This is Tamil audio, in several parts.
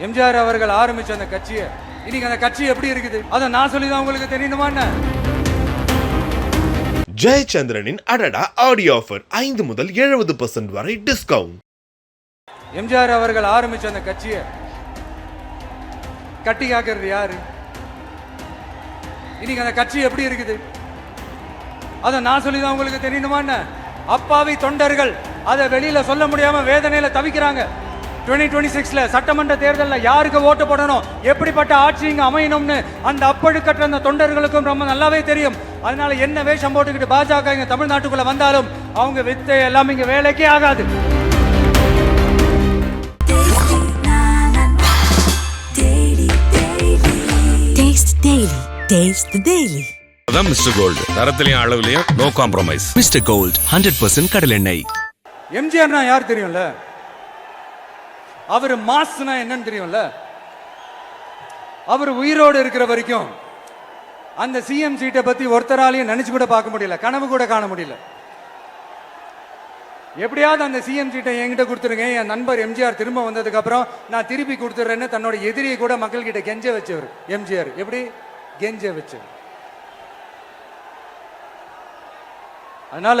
எம்ஜிஆர் அவர்கள் ஆரம்பிச்ச அந்த கட்சியை இன்னைக்கு அந்த கட்சி எப்படி இருக்குது? அதை நான் சொல்லி தான் உங்களுக்கு தெரியணுமா என்ன? ஜெயச்சந்திரனின் அடடா ஆடியோ ஆஃபர் ஐந்து முதல் எழுபது பர்சன்ட் வரை டிஸ்கவுண்ட் எம்ஜிஆர் அவர்கள் ஆரம்பிச்ச அந்த கட்சியை கட்டி காக்கிறது யாரு? இன்னைக்கு அந்த கட்சி எப்படி இருக்குது? அதை நான் சொல்லி தான் உங்களுக்கு தெரியணுமா என்ன? அப்பாவி தொண்டர்கள் அதை வெளியில சொல்ல முடியாம வேதனையில தவிக்கிறாங்க. 2026 டுவெண்ட்டி சிக்ஸ்ல சட்டமன்ற தேர்தலில் யாருக்கு ஓட்டு போடணும்? எப்படிப்பட்ட ஆட்சி இங்க அமையணும்னு அந்த அப்பழுக்கற்ற அந்த தொண்டர்களுக்கும் ரொம்ப நல்லாவே தெரியும். அதனால என்ன வேஷம் போட்டுக்கிட்டு பாஜக இங்க தமிழ்நாட்டுக்குள்ள வந்தாலும் அவங்க வித்தை எல்லாம் இங்க வேலைக்கே ஆகாது. அதான் மிஸ்டர் கோல்டு தரத்திலையும் அளவுலையும் no compromise Mister Gold hundred percent கடலெண்ணெய் எம்ஜிஆர்னா யார் தெரியும்ல? அவர் மாஸ்னா என்னன்னு தெரியும்ல? அவர் உயிரோடு இருக்கிற வரைக்கும் அந்த சிஎம் சீட்டை பத்தி ஒருத்தராலையும் நினைச்சு கூட பார்க்க முடியல கனவு கூட காண முடியல. எப்படியாவது அந்த சிஎம் சீட்டை என்கிட்ட கொடுத்துருங்க என் நண்பர் எம்ஜிஆர் திரும்ப வந்ததுக்கு அப்புறம் நான் திருப்பி கொடுத்துட்றேன்னு தன்னோட எதிரியை கூட மக்கள் கிட்ட கெஞ்ச வச்சவர் எம்ஜிஆர் எப்படி? கெஞ்ச வச்சவர். அதனால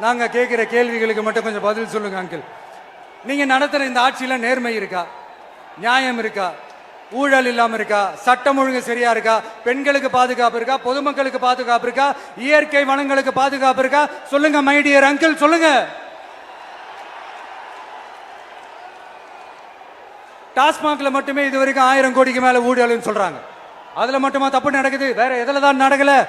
நாங்கள் கேட்குற கேள்விகளுக்கு மட்டும் கொஞ்சம் பதில் சொல்லுங்க அங்கிள் நீங்கள் நடத்துகிற இந்த ஆட்சியில் நேர்மை இருக்கா? நியாயம் இருக்கா? ஊழல் இல்லாமல் இருக்கா? சட்டம் ஒழுங்கு சரியா இருக்கா? பெண்களுக்கு பாதுகாப்பு இருக்கா? பொதுமக்களுக்கு பாதுகாப்பு இருக்கா? இயற்கை வளங்களுக்கு பாதுகாப்பு இருக்கா? சொல்லுங்க மைடியர் அங்கிள் சொல்லுங்க. டாஸ்மாக்ல மட்டுமே இது வரைக்கும் ஆயிரம் கோடிக்கு மேல ஊழல்னு சொல்றாங்க. அதுல மட்டுமா தப்பு நடக்குது? வேற எதுல தான் நடக்கல?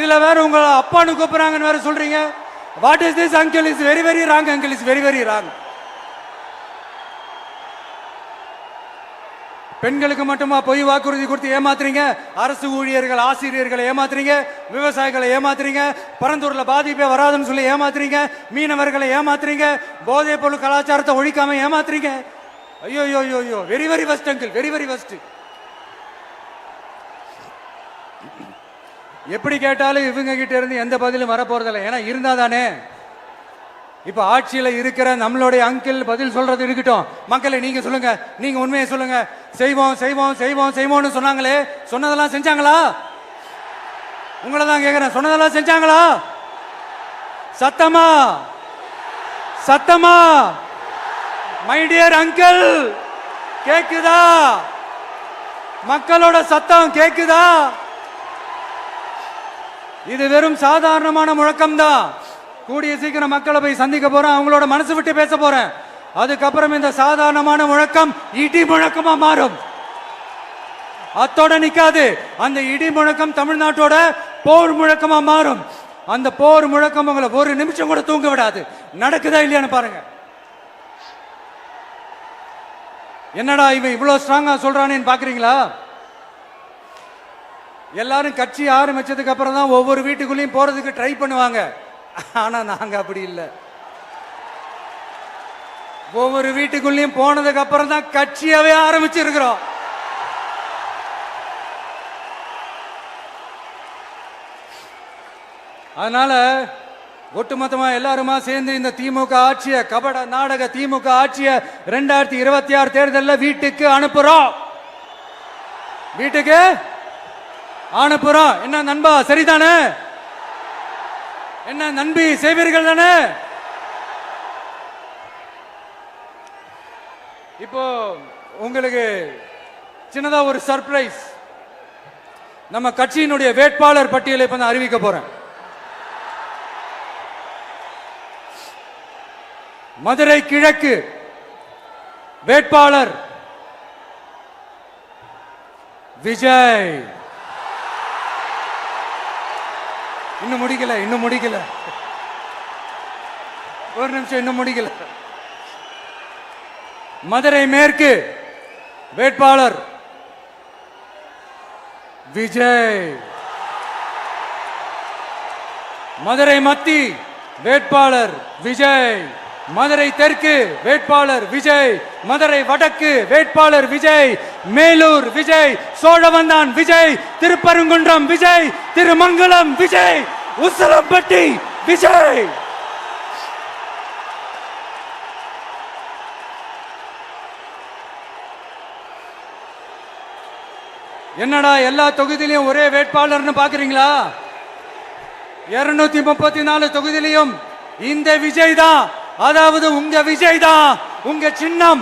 இதுல வேற உங்க அப்பான்னு கூப்பிடுறாங்கன்னு வேற சொல்றீங்க. What is this uncle is very very wrong uncle is very very wrong பெண்களுக்கு மட்டுமா பொய் வாக்குறுதி கொடுத்து ஏமாத்துறீங்க? அரசு ஊழியர்கள் ஆசிரியர்களை ஏமாத்துறீங்க? விவசாயிகளை ஏமாத்துறீங்க? பரந்தூர்ல பாதிப்பே வராதுன்னு சொல்லி ஏமாத்துறீங்க? மீனவர்களை ஏமாத்துறீங்க? போதைப் பொருள் கலாச்சாரத்தை ஒழிக்காம ஏமாத்துறீங்க? ஐயோ ஐயோ ஐயோ very very fast uncle very very fast எப்படி கேட்டாலும் இவங்க கிட்ட இருந்து எந்த பதிலும் வரப்போறதில்லை. ஏன்னா இருந்தா தானே இப்ப ஆட்சியில இருக்கிற நம்மளுடைய அங்கிள் பதில் சொல்றது இருக்கட்டும். மக்களை நீங்க சொல்லுங்க. நீங்க உண்மையை சொல்லுங்க. செய்வோம் செய்வோம் செய்வோம் செய்வோம்னு சொன்னாங்களே. சொன்னதெல்லாம் செஞ்சாங்களா? உங்களை தான் கேக்குறேன். சொன்னதெல்லாம் செஞ்சாங்களா? சத்தமா? சத்தமா? மை டியர் அங்கிள் கேக்குதா? மக்களோட சத்தம் கேக்குதா? இது வெறும் சாதாரணமான முழக்கம்தான். கூடிய சீக்கிரம் மக்களை போய் சந்திக்க போறேன். அவங்களோட மனசு விட்டு பேச போறேன். அதுக்கப்புறம் இந்த சாதாரணமான முழக்கம் இடி முழக்கமா மாறும். அத்தோட நிக்காது. அந்த இடி முழக்கம் தமிழ்நாட்டோட போர் முழக்கமா மாறும். அந்த போர் முழக்கம் உங்களை ஒரு நிமிஷம் கூட தூங்க விடாது. நடக்குதா இல்லையான்னு பாருங்க. என்னடா இவன் இவ்வளவு ஸ்ட்ராங்கா சொல்றானேன்னு பாக்குறீங்களா? எல்லாரும் கட்சி ஆரம்பிச்சதுக்கு அப்புறம் தான் ஒவ்வொரு வீட்டுக்குள்ளேயும் போறதுக்கு ட்ரை பண்ணுவாங்க. ஆனா நாங்க அப்படி இல்லை. ஒவ்வொரு வீட்டுக்குள்ளேயும் போனதுக்கு அப்புறம் தான் கட்சியாவே ஆரம்பிச்சிருக்கிறோம். அதனால ஒட்டுமொத்தமா எல்லாருமா சேர்ந்து இந்த திமுக ஆட்சிய கபட நாடக திமுக ஆட்சிய ரெண்டாயிரத்தி இருபத்தி ஆறு தேர்தலில் வீட்டுக்கு அனுப்புறோம். வீட்டுக்கு ஆனப்புறம் என்ன நண்பா சரிதானே? என்ன நண்பி செய்வீர்கள் தானே? இப்போ உங்களுக்கு சின்னதா ஒரு சர்ப்ரைஸ் நம்ம கட்சியினுடைய வேட்பாளர் பட்டியலை இப்ப நான் அறிவிக்க போறேன். மதுரை கிழக்கு வேட்பாளர் விஜய். இன்னும் முடிக்கல இன்னும் முடிக்கல. ஒரு நிமிஷம் இன்னும் முடிக்கல. மதுரை மேற்கு வேட்பாளர் விஜய். மதுரை மத்தி வேட்பாளர் விஜய். மதுரை தெற்கு வேட்பாளர் விஜய். மதுரை வடக்கு வேட்பாளர் விஜய். மேலூர் விஜய். சோழவந்தான் விஜய் திருப்பரங்குன்றம் விஜய் திருமங்கலம் விஜய் உசலம்பட்டி விஜய். என்னடா எல்லா தொகுதியிலையும் ஒரே வேட்பாளர்னு பாக்குறீங்களா? இருநூத்தி முப்பத்தி நாலு தொகுதியிலையும் இந்த விஜய் தான். அதாவது உங்க விஜய் தான். உங்க சின்னம்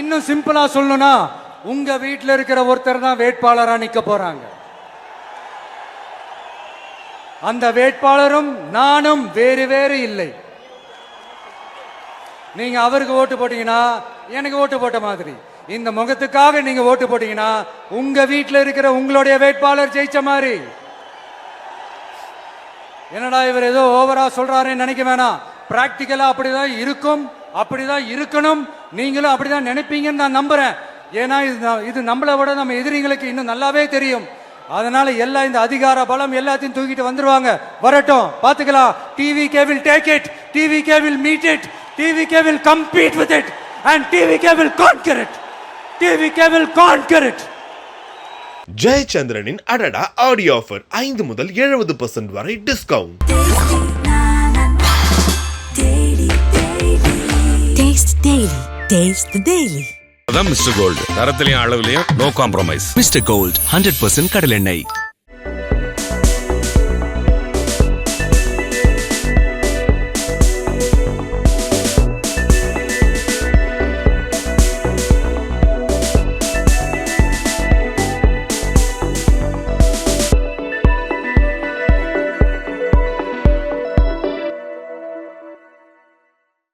இன்னும் சிம்பிளா சொல்லணும்னா உங்க வீட்டில் இருக்கிற ஒருத்தர் தான் வேட்பாளரா நிக்க போறாங்க. அந்த வேட்பாளரும் நானும் வேறு வேறு இல்லை. நீங்க அவருக்கு ஓட்டு போட்டீங்கன்னா எனக்கு ஓட்டு போட்ட மாதிரி. இந்த முகத்துக்காக நீங்க ஓட்டு போட்டீங்கன்னா உங்க வீட்டில் இருக்கிற உங்களுடைய வேட்பாளர் ஜெயிச்ச மாதிரி. என்னடா இவர் ஏதோ ஓவரா சொல்றாருன்னு நினைக்க வேணாம். பிராக்டிக்கலா அப்படிதான் இருக்கும் அப்படிதான் இருக்கணும். நீங்களும் அப்படிதான் நினைப்பீங்கன்னு நான் நம்புறேன். ஏன்னா இது இது நம்மளை விட நம்ம எதிரிங்களுக்கு இன்னும் நல்லாவே தெரியும். அதனால எல்லாம் இந்த அதிகார பலம் எல்லாத்தையும் தூக்கிட்டு வந்துருவாங்க. வரட்டும் பாத்துக்கலாம் TV cable take it TV cable meet it TV cable compete with it and TV cable conquer it TV cable conquer it ஜெயச்சந்திரனின் அடடா ஆடியோ ஆஃபர் ஐந்து முதல் எழுபது பர்சன்ட் வரை discount Taste Daily. Taste the Daily. அதான் மிஸ்டர் கோல்டு தரத்திலையும் அளவுலயும் no compromise Mister Gold hundred percent கடலெண்ணெய்.